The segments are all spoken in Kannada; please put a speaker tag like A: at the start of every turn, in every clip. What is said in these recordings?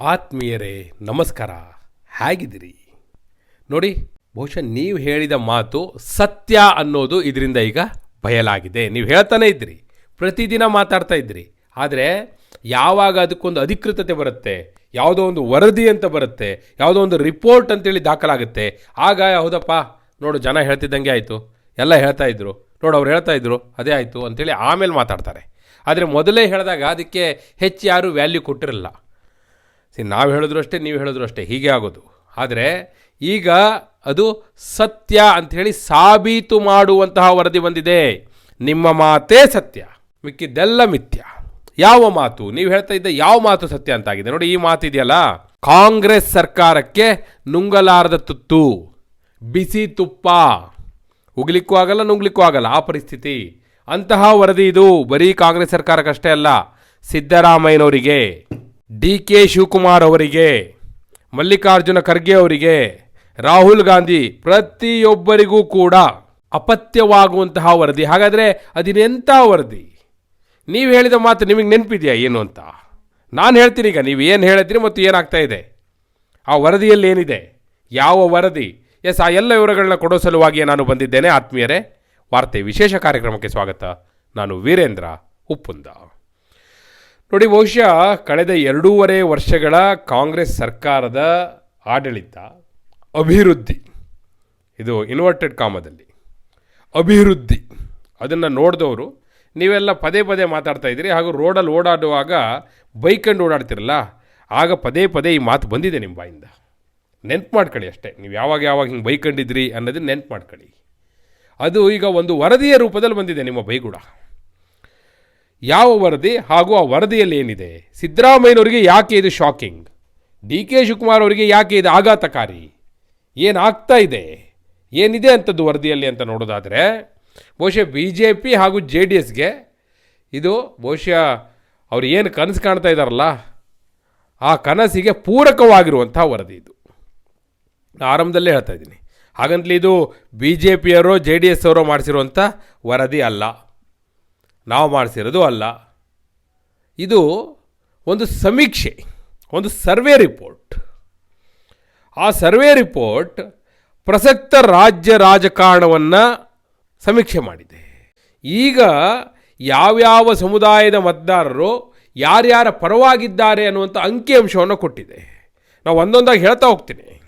A: ಆತ್ಮೀಯರೇ, ನಮಸ್ಕಾರ. ಹೇಗಿದ್ದೀರಿ? ನೋಡಿ, ಬಹುಶಃ ನೀವು ಹೇಳಿದ ಮಾತು ಸತ್ಯ ಅನ್ನೋದು ಇದರಿಂದ ಈಗ ಬಯಲಾಗಿದೆ. ನೀವು ಹೇಳ್ತಾನೆ ಇದ್ರಿ ಪ್ರತಿದಿನ ಮಾತಾಡ್ತಾ ಇದ್ರಿ ಆದರೆ, ಯಾವಾಗ ಅದಕ್ಕೊಂದು ಅಧಿಕೃತತೆ ಬರುತ್ತೆ, ಯಾವುದೋ ಒಂದು ವರದಿ ಅಂತ ಬರುತ್ತೆ, ಯಾವುದೋ ಒಂದು ರಿಪೋರ್ಟ್ ಅಂತೇಳಿ ದಾಖಲಾಗುತ್ತೆ, ಆಗ ಹೌದಪ್ಪ, ನೋಡು, ಜನ ಹೇಳ್ತಿದ್ದಂಗೆ ಆಯಿತು, ಎಲ್ಲ ಹೇಳ್ತಾ ಇದ್ರು. ನೋಡು, ಅವ್ರು ಹೇಳ್ತಾ ಇದ್ರು, ಅದೇ ಆಯಿತು ಅಂತೇಳಿ ಆಮೇಲೆ ಮಾತಾಡ್ತಾರೆ. ಆದರೆ ಮೊದಲೇ ಹೇಳಿದಾಗ ಅದಕ್ಕೆ ಹೆಚ್ಚು ಯಾರೂ ವ್ಯಾಲ್ಯೂ ಕೊಟ್ಟಿರಲ್ಲ. ಸಿ, ನಾವು ಹೇಳಿದ್ರು ಅಷ್ಟೇ, ನೀವು ಹೇಳಿದ್ರು ಅಷ್ಟೇ, ಹೀಗೆ ಆಗೋದು. ಆದರೆ ಈಗ ಅದು ಸತ್ಯ ಅಂಥೇಳಿ ಸಾಬೀತು ಮಾಡುವಂತಹ ವರದಿ ಬಂದಿದೆ. ನಿಮ್ಮ ಮಾತೇ ಸತ್ಯ, ಮಿಕ್ಕಿದ್ದೆಲ್ಲ ಮಿಥ್ಯ. ಯಾವ ಮಾತು? ನೀವು ಹೇಳ್ತಾ ಇದ್ದ ಯಾವ ಮಾತು ಸತ್ಯ ಅಂತಾಗಿದೆ? ನೋಡಿ, ಈ ಮಾತು ಇದೆಯಲ್ಲ? ಕಾಂಗ್ರೆಸ್ ಸರ್ಕಾರಕ್ಕೆ ನುಂಗಲಾರದ ತುತ್ತು, ಬಿಸಿ ತುಪ್ಪ. ಉಗ್ಲಿಕ್ಕೂ ಆಗಲ್ಲ, ನುಂಗ್ಲಿಕ್ಕೂ ಆಗಲ್ಲ, ಆ ಪರಿಸ್ಥಿತಿ. ಅಂತಹ ವರದಿ ಇದು, ಬರೀ ಕಾಂಗ್ರೆಸ್ ಸರ್ಕಾರಕ್ಕಷ್ಟೇ ಅಲ್ಲ, ಸಿದ್ದರಾಮಯ್ಯನವರಿಗೆ. ಡಿ ಕೆ ಶಿವಕುಮಾರ್ ಅವರಿಗೆ, ಮಲ್ಲಿಕಾರ್ಜುನ ಖರ್ಗೆ ಅವರಿಗೆ, ರಾಹುಲ್ ಗಾಂಧಿ ಪ್ರತಿಯೊಬ್ಬರಿಗೂ ಕೂಡ ಅಪತ್ಯವಾಗುವಂತಹ ವರದಿ. ಹಾಗಾದರೆ ಅದಿನೆಂಥ ವರದಿ? ನೀವು ಹೇಳಿದ ಮಾತು ನಿಮಗೆ ನೆನಪಿದೆಯಾ ಏನು ಅಂತ? ನಾನು ಹೇಳ್ತೀನಿ ಈಗ, ನೀವು ಏನು ಹೇಳಿದ್ರಿ ಮತ್ತು ಏನಾಗ್ತಾ ಇದೆ? ಆ ವರದಿಯಲ್ಲಿ ಏನಿದೆ? ಯಾವ ವರದಿ? ಎಸ್, ಆ ಎಲ್ಲ ವಿವರಗಳನ್ನ ಕೊಡೋ ಸಲುವಾಗಿಯೇ ನಾನು ಬಂದಿದ್ದೇನೆ. ಆತ್ಮೀಯರೇ, ವಾರ್ತೆ ವಿಶೇಷ ಕಾರ್ಯಕ್ರಮಕ್ಕೆ ಸ್ವಾಗತ. ನಾನು ವೀರೇಂದ್ರ ಉಪ್ಪುಂದ. ನೋಡಿ ಬಹುಶಃ ಕಳೆದ ಎರಡೂವರೆ ವರ್ಷಗಳ ಕಾಂಗ್ರೆಸ್ ಸರ್ಕಾರದ ಆಡಳಿತ, ಅಭಿವೃದ್ಧಿ, ಇದು ಇನ್ವರ್ಟೆಡ್ ಕಾಮದಲ್ಲಿ ಅಭಿವೃದ್ಧಿ, ಅದನ್ನು ನೋಡಿದವರು, ನೀವೆಲ್ಲ ಪದೇ ಪದೇ ಮಾತಾಡ್ತಾ ಇದ್ದೀರಿ ಹಾಗೂ ರೋಡಲ್ಲಿ ಓಡಾಡುವಾಗ ಬೈಕಂಡು ಓಡಾಡ್ತಿರಲ್ಲ, ಆಗ ಪದೇ ಪದೇ ಈ ಮಾತು ಬಂದಿದೆ ನಿಮ್ಮ ಬಾಯಿಂದ. ನೆನ್ಪು ಮಾಡ್ಕೊಳ್ಳಿ ಅಷ್ಟೇ, ನೀವು ಯಾವಾಗ ಯಾವಾಗ ಹಿಂಗೆ ಬೈಕಂಡಿದ್ರಿ ಅನ್ನೋದನ್ನ ನೆನ್ಪು ಮಾಡ್ಕೊಳ್ಳಿ. ಅದು ಈಗ ಒಂದು ವರದಿಯ ರೂಪದಲ್ಲಿ ಬಂದಿದೆ ನಿಮ್ಮ ಬೈಗುಡ ಯಾವ ವರದಿ ಹಾಗೂ ಆ ವರದಿಯಲ್ಲಿ ಏನಿದೆ? ಸಿದ್ದರಾಮಯ್ಯನವರಿಗೆ ಯಾಕೆ ಇದು ಶಾಕಿಂಗ್ ಡಿ ಕೆ ಶಿವಕುಮಾರ್ ಅವರಿಗೆ ಯಾಕೆ ಇದು ಆಘಾತಕಾರಿ? ಏನಾಗ್ತಾ ಇದೆ? ಏನಿದೆ ಅಂಥದ್ದು ವರದಿಯಲ್ಲಿ ಅಂತ ನೋಡೋದಾದರೆ, ಬಹುಶಃ ಬಿ ಜೆ ಪಿ ಹಾಗೂ ಜೆ ಡಿ ಎಸ್ಗೆ ಇದು ಬಹುಶಃ ಅವ್ರು ಏನು ಕನಸು ಕಾಣ್ತಾ ಇದ್ದಾರಲ್ಲ ಆ ಕನಸಿಗೆ ಪೂರಕವಾಗಿರುವಂಥ ವರದಿ ಇದು. ಆರಂಭದಲ್ಲೇ ಹೇಳ್ತಾ ಇದ್ದೀನಿ. ಹಾಗಂತಲೇ ಇದು ಬಿ ಜೆ ಪಿಯವರು ಜೆ ಡಿ ಎಸ್ ಅವರು ಮಾಡಿಸಿರುವಂಥ ವರದಿ ಅಲ್ಲ. ನಾವು ಮಾಡಿಸಿರೋದು ಅಲ್ಲ. ಇದು ಒಂದು ಸಮೀಕ್ಷೆ, ಒಂದು ಸರ್ವೆ ರಿಪೋರ್ಟ್. ಆ ಸರ್ವೆ ರಿಪೋರ್ಟ್ ಪ್ರಸಕ್ತ ರಾಜ್ಯ ರಾಜಕಾರಣವನ್ನು ಸಮೀಕ್ಷೆ ಮಾಡಿದೆ. ಈಗ ಯಾವ್ಯಾವ ಸಮುದಾಯದ ಮತದಾರರು ಯಾರ್ಯಾರ ಪರವಾಗಿದ್ದಾರೆ ಅನ್ನುವಂಥ ಅಂಕಿಅಂಶವನ್ನು ಕೊಟ್ಟಿದೆ. ನಾವು ಒಂದೊಂದಾಗಿ ಹೇಳ್ತಾ ಹೋಗ್ತೀನಿ.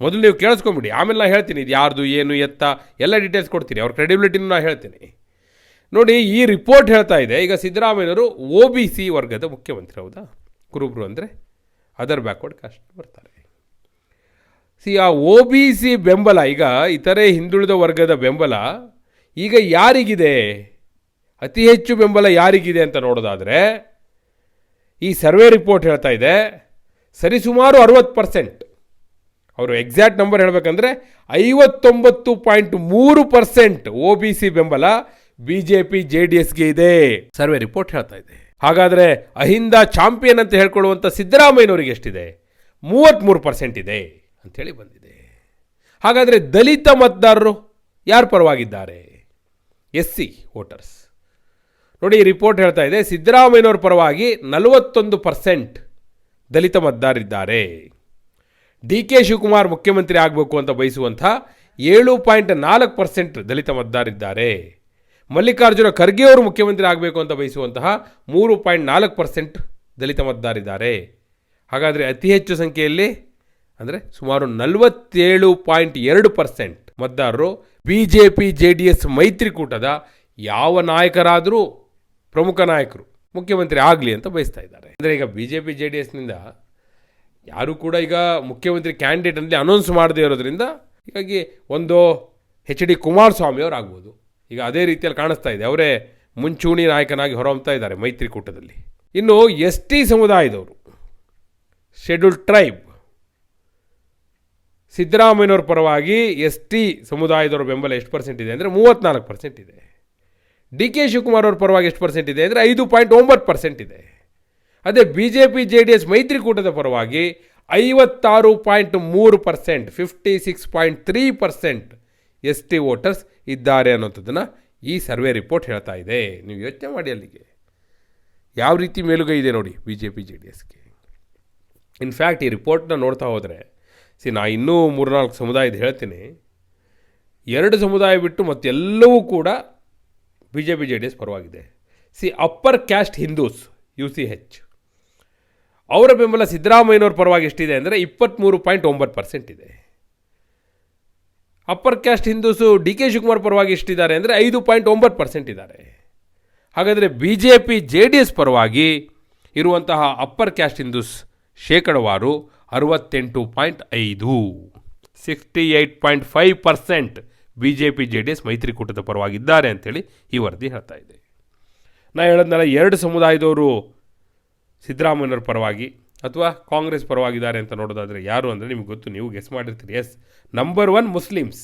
A: ಮೊದಲು ನೀವು ಕೇಳಿಸ್ಕೊಂಬಿಡಿ ಆಮೇಲೆ ನಾನು ಹೇಳ್ತೀನಿ ಇದು ಯಾರ್ದು ಏನು, ಎತ್ತ, ಎಲ್ಲ ಡೀಟೇಲ್ಸ್ ಕೊಡ್ತೀನಿ. ಅವ್ರ ಕ್ರೆಡಿಬಿಲಿಟಿನೂ ನಾನು ಹೇಳ್ತೀನಿ. ನೋಡಿ, ಈ ರಿಪೋರ್ಟ್ ಹೇಳ್ತಾ ಇದೆ. ಈಗ ಸಿದ್ದರಾಮಯ್ಯವರು ಒ ಬಿ ಸಿ ವರ್ಗದ ಮುಖ್ಯಮಂತ್ರಿ, ಹೌದಾ? ಕುರುಬ್ರು ಅಂದರೆ ಅದರ್ ಬ್ಯಾಕ್ವರ್ಡ್ ಕಾಸ್ಟ್ ಬರ್ತಾರೆ. ಸಿ, ಆ ಒ ಬಿ ಸಿ ಬೆಂಬಲ, ಈಗ ಇತರೆ ಹಿಂದುಳಿದ ವರ್ಗದ ಬೆಂಬಲ, ಈಗ ಯಾರಿಗಿದೆ? ಅತಿ ಹೆಚ್ಚು ಬೆಂಬಲ ಯಾರಿಗಿದೆ ಅಂತ ನೋಡೋದಾದರೆ, ಈ ಸರ್ವೆ ರಿಪೋರ್ಟ್ ಹೇಳ್ತಾ ಇದೆ. ಸರಿಸುಮಾರು ಅರುವತ್ತು ಪರ್ಸೆಂಟ್ ಅವರು ಎಕ್ಸಾಕ್ಟ್ ನಂಬರ್ ಹೇಳಬೇಕಂದ್ರೆ ಐವತ್ತೊಂಬತ್ತು ಪಾಯಿಂಟ್ ಮೂರು ಪರ್ಸೆಂಟ್ ಒ ಬಿ ಸಿ ಬೆಂಬಲ B J P J D ಎಸ್ಗೆ ಇದೆ. ಸರ್ವೆ ರಿಪೋರ್ಟ್ ಹೇಳ್ತಾ ಇದೆ. ಹಾಗಾದರೆ ಅಹಿಂದ ಚಾಂಪಿಯನ್ ಅಂತ ಹೇಳ್ಕೊಳ್ಳುವಂಥ ಸಿದ್ದರಾಮಯ್ಯನವರಿಗೆ ಎಷ್ಟಿದೆ? ಮೂವತ್ತ್ಮೂರು ಪರ್ಸೆಂಟ್ ಇದೆ ಅಂಥೇಳಿ ಬಂದಿದೆ. ಹಾಗಾದರೆ ದಲಿತ ಮತದಾರರು ಯಾರು ಪರವಾಗಿದ್ದಾರೆ? S C voters. ನೋಡಿ ಈ ರಿಪೋರ್ಟ್ ಹೇಳ್ತಾ ಇದೆ ಸಿದ್ದರಾಮಯ್ಯನವ್ರ ಪರವಾಗಿ ನಲವತ್ತೊಂದು ಪರ್ಸೆಂಟ್ ದಲಿತ ಮತದಾರರಿದ್ದಾರೆ. ಡಿ ಕೆ ಶಿವಕುಮಾರ್ ಮುಖ್ಯಮಂತ್ರಿ ಆಗಬೇಕು ಅಂತ ಬಯಸುವಂಥ ಏಳು ಪಾಯಿಂಟ್ ನಾಲ್ಕು ಪರ್ಸೆಂಟ್ ದಲಿತ ಮತದಾರರಿದ್ದಾರೆ. ಮಲ್ಲಿಕಾರ್ಜುನ ಖರ್ಗೆ ಅವರು ಮುಖ್ಯಮಂತ್ರಿ ಆಗಬೇಕು ಅಂತ ಬಯಸುವಂತಹ ಮೂರು ಪಾಯಿಂಟ್ ನಾಲ್ಕು ಪರ್ಸೆಂಟ್ ದಲಿತ ಮತದಾರಿದ್ದಾರೆ ಹಾಗಾದರೆ ಅತಿ ಹೆಚ್ಚು ಸಂಖ್ಯೆಯಲ್ಲಿ ಅಂದರೆ ಸುಮಾರು ನಲವತ್ತೇಳು ಪಾಯಿಂಟ್ ಎರಡು ಪರ್ಸೆಂಟ್ ಮತದಾರರು B J P J D S ಮೈತ್ರಿಕೂಟದ ಯಾವ ನಾಯಕರಾದರೂ ಪ್ರಮುಖ ನಾಯಕರು ಮುಖ್ಯಮಂತ್ರಿ ಆಗಲಿ ಅಂತ ಬಯಸ್ತಾ ಇದ್ದಾರೆ. ಅಂದರೆ ಈಗ B J P J D ಎಸ್ನಿಂದ ಯಾರೂ ಕೂಡ ಈಗ ಮುಖ್ಯಮಂತ್ರಿ ಕ್ಯಾಂಡಿಡೇಟ್ ಅಂದರೆ ಅನೌನ್ಸ್ ಮಾಡದೇ ಇರೋದ್ರಿಂದ ಹೀಗಾಗಿ ಒಂದು ಎಚ್ ಡಿ ಕುಮಾರಸ್ವಾಮಿ ಅವರು ಆಗ್ಬೋದು. ಈಗ ಅದೇ ರೀತಿಯಲ್ಲಿ ಕಾಣಿಸ್ತಾ ಇದೆ. ಅವರೇ ಮುಂಚೂಣಿ ನಾಯಕನಾಗಿ ಹೊರಹೊಮ್ತಾ ಇದ್ದಾರೆ ಮೈತ್ರಿಕೂಟದಲ್ಲಿ. ಇನ್ನು ಎಸ್ ಟಿ ಸಮುದಾಯದವರು, ಶೆಡ್ಯೂಲ್ಡ್ ಟ್ರೈಬ್, ಸಿದ್ದರಾಮಯ್ಯನವ್ರ ಪರವಾಗಿ ಎಸ್ ಟಿ ಸಮುದಾಯದವರ ಬೆಂಬಲ ಎಷ್ಟು ಪರ್ಸೆಂಟ್ ಇದೆ ಅಂದರೆ ಮೂವತ್ತ್ನಾಲ್ಕು ಪರ್ಸೆಂಟ್ ಇದೆ. ಡಿ ಕೆ ಶಿವಕುಮಾರ್ ಅವ್ರ ಪರವಾಗಿ ಎಷ್ಟು ಪರ್ಸೆಂಟ್ ಇದೆ ಅಂದರೆ ಐದು ಪಾಯಿಂಟ್ ಒಂಬತ್ತು ಪರ್ಸೆಂಟ್ ಇದೆ. ಅದೇ B J P J D S ಮೈತ್ರಿಕೂಟದ ಪರವಾಗಿ ಐವತ್ತಾರು ಪಾಯಿಂಟ್ ಮೂರು percent, fifty six point three percent S T voters ಇದ್ದಾರೆ ಅನ್ನೋಂಥದ್ದನ್ನು ಈ ಸರ್ವೆ ರಿಪೋರ್ಟ್ ಹೇಳ್ತಾ ಇದೆ. ನೀವು ಯೋಚನೆ ಮಾಡಿ ಅಲ್ಲಿಗೆ. ಯಾವ ರೀತಿ ಮೇಲುಗೈ ಇದೆ ನೋಡಿ B J P J D ಎಸ್ಗೆ ಇನ್ಫ್ಯಾಕ್ಟ್ ಈ ರಿಪೋರ್ಟ್ನ ನೋಡ್ತಾ ಹೋದರೆ ಸಿ ನಾ ಇನ್ನೂ ಮೂರ್ನಾಲ್ಕು ಸಮುದಾಯದ ಹೇಳ್ತೀನಿ. ಎರಡು ಸಮುದಾಯ ಬಿಟ್ಟು ಮತ್ತೆಲ್ಲವೂ ಕೂಡ B J P J D S ಪರವಾಗಿದೆ. C upper caste Hindus U C H ಅವರ ಬೆಂಬಲ ಸಿದ್ದರಾಮಯ್ಯನವ್ರ ಪರವಾಗಿ ಎಷ್ಟಿದೆ ಅಂದರೆ ಇಪ್ಪತ್ತ್ಮೂರು ಪಾಯಿಂಟ್ ಒಂಬತ್ತು ಪರ್ಸೆಂಟ್ ಇದೆ. Upper caste Hindus D K Shivakumar ಪರವಾಗಿ ಎಷ್ಟಿದ್ದಾರೆ ಅಂದರೆ ಐದು ಪಾಯಿಂಟ್ ಒಂಬತ್ತು ಪರ್ಸೆಂಟ್ ಇದ್ದಾರೆ. ಹಾಗಾದರೆ B J P J D S ಪರವಾಗಿ ಇರುವಂತಹ ಅಪ್ಪರ್ ಕ್ಯಾಸ್ಟ್ ಹಿಂದೂಸ್ ಶೇಕಡವಾರು ಅರವತ್ತೆಂಟು ಪಾಯಿಂಟ್ ಐದು. Sixty eight point five percent B J P J D S ಮೈತ್ರಿಕೂಟದ ಪರವಾಗಿದ್ದಾರೆ ಅಂಥೇಳಿ ಈ ವರದಿ ಹೇಳ್ತಾ ಇದೆ. ನಾ ಹೇಳಿದ್ನಲ್ಲ, ಎರಡು ಸಮುದಾಯದವರು ಸಿದ್ದರಾಮಯ್ಯನವ್ರ ಪರವಾಗಿ ಅಥವಾ ಕಾಂಗ್ರೆಸ್ ಪರವಾಗಿದ್ದಾರೆ ಅಂತ ನೋಡೋದಾದರೆ ಯಾರು ಅಂದರೆ ನಿಮ್ಗೆ ಗೊತ್ತು, ನೀವು ಗೆಸ್ ಮಾಡಿರ್ತೀರಿ. ಎಸ್ ನಂಬರ್ ಒನ್ ಮುಸ್ಲಿಮ್ಸ್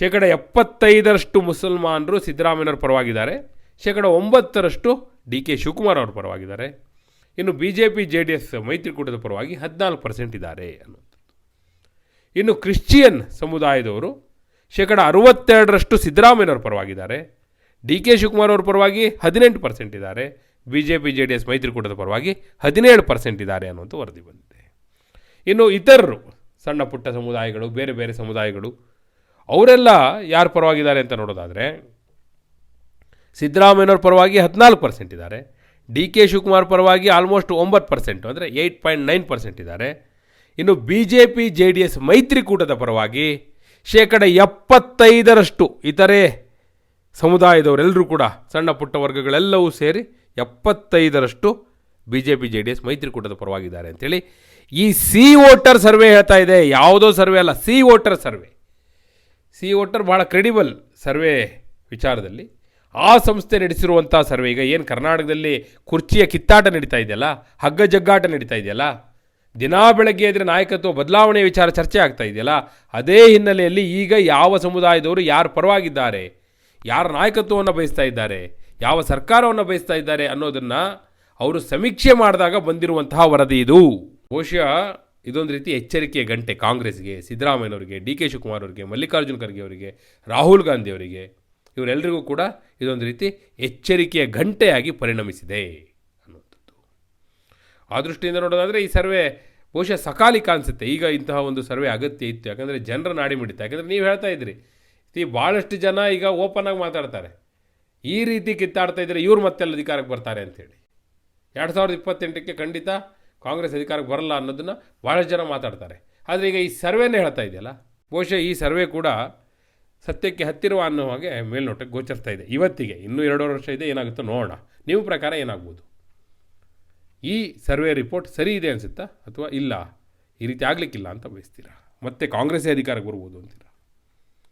A: ಶೇಕಡ ಎಪ್ಪತ್ತೈದರಷ್ಟು ಮುಸಲ್ಮಾನರು ಸಿದ್ದರಾಮಯ್ಯವ್ರ ಪರವಾಗಿದ್ದಾರೆ. ಶೇಕಡ ಒಂಬತ್ತರಷ್ಟು ಡಿ ಕೆ ಶಿವಕುಮಾರ್ ಅವ್ರ ಪರವಾಗಿದ್ದಾರೆ. ಇನ್ನು B J P J D S ಮೈತ್ರಿಕೂಟದ ಪರವಾಗಿ ಹದಿನಾಲ್ಕು ಪರ್ಸೆಂಟ್ ಇದ್ದಾರೆ ಅನ್ನೋದು ಇನ್ನು ಕ್ರಿಶ್ಚಿಯನ್ ಸಮುದಾಯದವರು ಶೇಕಡ ಅರುವತ್ತೆರಡರಷ್ಟು ಸಿದ್ದರಾಮಯ್ಯವ್ರ ಪರವಾಗಿದ್ದಾರೆ. ಡಿ ಕೆ ಶಿವಕುಮಾರ್ ಅವ್ರ ಪರವಾಗಿ ಹದಿನೆಂಟು ಪರ್ಸೆಂಟ್ ಇದ್ದಾರೆ. B J P J D S ಮೈತ್ರಿಕೂಟದ ಪರವಾಗಿ ಹದಿನೇಳು ಪರ್ಸೆಂಟ್ ಇದ್ದಾರೆ ಅನ್ನುವಂಥ ವರದಿ ಬಂದಿದೆ. ಇನ್ನು ಇತರರು, ಸಣ್ಣ ಪುಟ್ಟ ಸಮುದಾಯಗಳು, ಬೇರೆ ಬೇರೆ ಸಮುದಾಯಗಳು, ಅವರೆಲ್ಲ ಯಾರ ಪರವಾಗಿದ್ದಾರೆ ಅಂತ ನೋಡೋದಾದರೆ ಸಿದ್ದರಾಮಯ್ಯನವ್ರ ಪರವಾಗಿ ಹದಿನಾಲ್ಕು ಪರ್ಸೆಂಟ್ ಇದ್ದಾರೆ, ಡಿ ಕೆ ಶಿವಕುಮಾರ್ ಪರವಾಗಿ ಆಲ್ಮೋಸ್ಟ್ ಒಂಬತ್ತು ಪರ್ಸೆಂಟು ಅಂದರೆ ಏಯ್ಟ್ ಪಾಯಿಂಟ್ ನೈನ್ ಪರ್ಸೆಂಟ್ ಇದ್ದಾರೆ. ಇನ್ನು B J P J D S ಮೈತ್ರಿಕೂಟದ ಪರವಾಗಿ ಶೇಕಡ ಎಪ್ಪತ್ತೈದರಷ್ಟು ಇತರೆ ಸಮುದಾಯದವರೆಲ್ಲರೂ ಕೂಡ ಸಣ್ಣ ಪುಟ್ಟ ವರ್ಗಗಳೆಲ್ಲವೂ ಸೇರಿ ಎಪ್ಪತ್ತೈದರಷ್ಟು B J P J D S ಮೈತ್ರಿಕೂಟದ ಪರವಾಗಿದ್ದಾರೆ ಅಂತೇಳಿ ಈ ಸಿ ವೋಟರ್ ಸರ್ವೆ ಹೇಳ್ತಾ ಇದೆ. ಯಾವುದೋ ಸರ್ವೆ ಅಲ್ಲ, C voter survey. C voter ಭಾಳ ಕ್ರೆಡಿಬಲ್ ಸರ್ವೆ ವಿಚಾರದಲ್ಲಿ. ಆ ಸಂಸ್ಥೆ ನಡೆಸಿರುವಂಥ ಸರ್ವೆ ಈಗ ಏನು ಕರ್ನಾಟಕದಲ್ಲಿ ಕುರ್ಚಿಯ ಕಿತ್ತಾಟ ನಡೀತಾ ಇದೆಯಲ್ಲ, ಹಗ್ಗ ಜಗ್ಗಾಟ ನಡೀತಾ ಇದೆಯಲ್ಲ, ದಿನಾ ಬೆಳಗ್ಗೆ ಎದ್ರೆ ನಾಯಕತ್ವ ಬದಲಾವಣೆ ವಿಚಾರ ಚರ್ಚೆ ಆಗ್ತಾ ಇದೆಯಲ್ಲ, ಅದೇ ಹಿನ್ನೆಲೆಯಲ್ಲಿ ಈಗ ಯಾವ ಸಮುದಾಯದವರು ಯಾರು ಪರವಾಗಿದ್ದಾರೆ, ಯಾರ ನಾಯಕತ್ವವನ್ನು ಬಯಸ್ತಾ ಇದ್ದಾರೆ ಯಾವ ಸರ್ಕಾರವನ್ನು ಬಯಸ್ತಾ ಇದ್ದಾರೆ ಅನ್ನೋದನ್ನು ಅವರು ಸಮೀಕ್ಷೆ ಮಾಡಿದಾಗ ಬಂದಿರುವಂತಹ ವರದಿ ಇದು. ಬಹುಶಃ ಇದೊಂದು ರೀತಿ ಎಚ್ಚರಿಕೆಯ ಗಂಟೆ ಕಾಂಗ್ರೆಸ್ಗೆ, ಸಿದ್ದರಾಮಯ್ಯನವರಿಗೆ, ಡಿ ಕೆ ಶಿವಕುಮಾರ್ ಅವರಿಗೆ, ಮಲ್ಲಿಕಾರ್ಜುನ ಖರ್ಗೆ ಅವರಿಗೆ, ರಾಹುಲ್ ಗಾಂಧಿ ಅವರಿಗೆ. ಇವರೆಲ್ಲರಿಗೂ ಕೂಡ ಇದೊಂದು ರೀತಿ ಎಚ್ಚರಿಕೆಯ ಗಂಟೆಯಾಗಿ ಪರಿಣಮಿಸಿದೆ ಅನ್ನುವಂಥದ್ದು. ಆ ದೃಷ್ಟಿಯಿಂದ ನೋಡೋದಾದರೆ ಈ ಸರ್ವೆ ಬಹುಶಃ ಸಕಾಲಿಕ ಅನಿಸುತ್ತೆ. ಈಗ ಇಂತಹ ಒಂದು ಸರ್ವೆ ಅಗತ್ಯ ಇತ್ತು. ಯಾಕಂದರೆ ಜನರ ನಾಡಿ ಮಿಡಿತ. ಯಾಕಂದರೆ ನೀವು ಹೇಳ್ತಾ ಇದ್ರಿ ಈ ಭಾಳಷ್ಟು ಜನ ಈಗ ಓಪನ್ ಆಗಿ ಮಾತಾಡ್ತಾರೆ. ಈ ರೀತಿ ಕಿತ್ತಾಡ್ತಾ ಇದ್ದರೆ ಇವ್ರು ಮತ್ತೆಲ್ಲ ಅಧಿಕಾರಕ್ಕೆ ಬರ್ತಾರೆ ಅಂಥೇಳಿ ಎರಡು ಸಾವಿರದ ಇಪ್ಪತ್ತೆಂಟಕ್ಕೆ ಖಂಡಿತ ಕಾಂಗ್ರೆಸ್ ಅಧಿಕಾರಕ್ಕೆ ಬರಲ್ಲ ಅನ್ನೋದನ್ನು ಭಾಳಷ್ಟು ಜನ ಮಾತಾಡ್ತಾರೆ. ಆದರೆ ಈಗ ಈ ಸರ್ವೇನೇ ಹೇಳ್ತಾ ಇದೆಯಲ್ಲ? ಬಹುಶಃ ಈ ಸರ್ವೆ ಕೂಡ ಸತ್ಯಕ್ಕೆ ಹತ್ತಿರುವ ಅನ್ನೋ ಹಾಗೆ ಮೇಲ್ನೋಟಕ್ಕೆ ಗೋಚರಿಸ್ತಾ ಇದೆ. ಇವತ್ತಿಗೆ, ಇನ್ನೂ ಎರಡೂವರೆ ವರ್ಷ ಇದೆ, ಏನಾಗುತ್ತೋ ನೋಡೋಣ. ನಿಮ್ಮ ಪ್ರಕಾರ ಏನಾಗ್ಬೋದು? ಈ ಸರ್ವೆ ರಿಪೋರ್ಟ್ ಸರಿ ಇದೆ ಅನಿಸುತ್ತಾ ಅಥವಾ ಇಲ್ಲ? ಈ ರೀತಿ ಆಗಲಿಕ್ಕಿಲ್ಲ ಅಂತ ಬಯಸ್ತೀರಾ? ಮತ್ತೆ ಕಾಂಗ್ರೆಸ್ಸೇ ಅಧಿಕಾರಕ್ಕೆ ಬರ್ಬೋದು ಅಂತೀರಾ?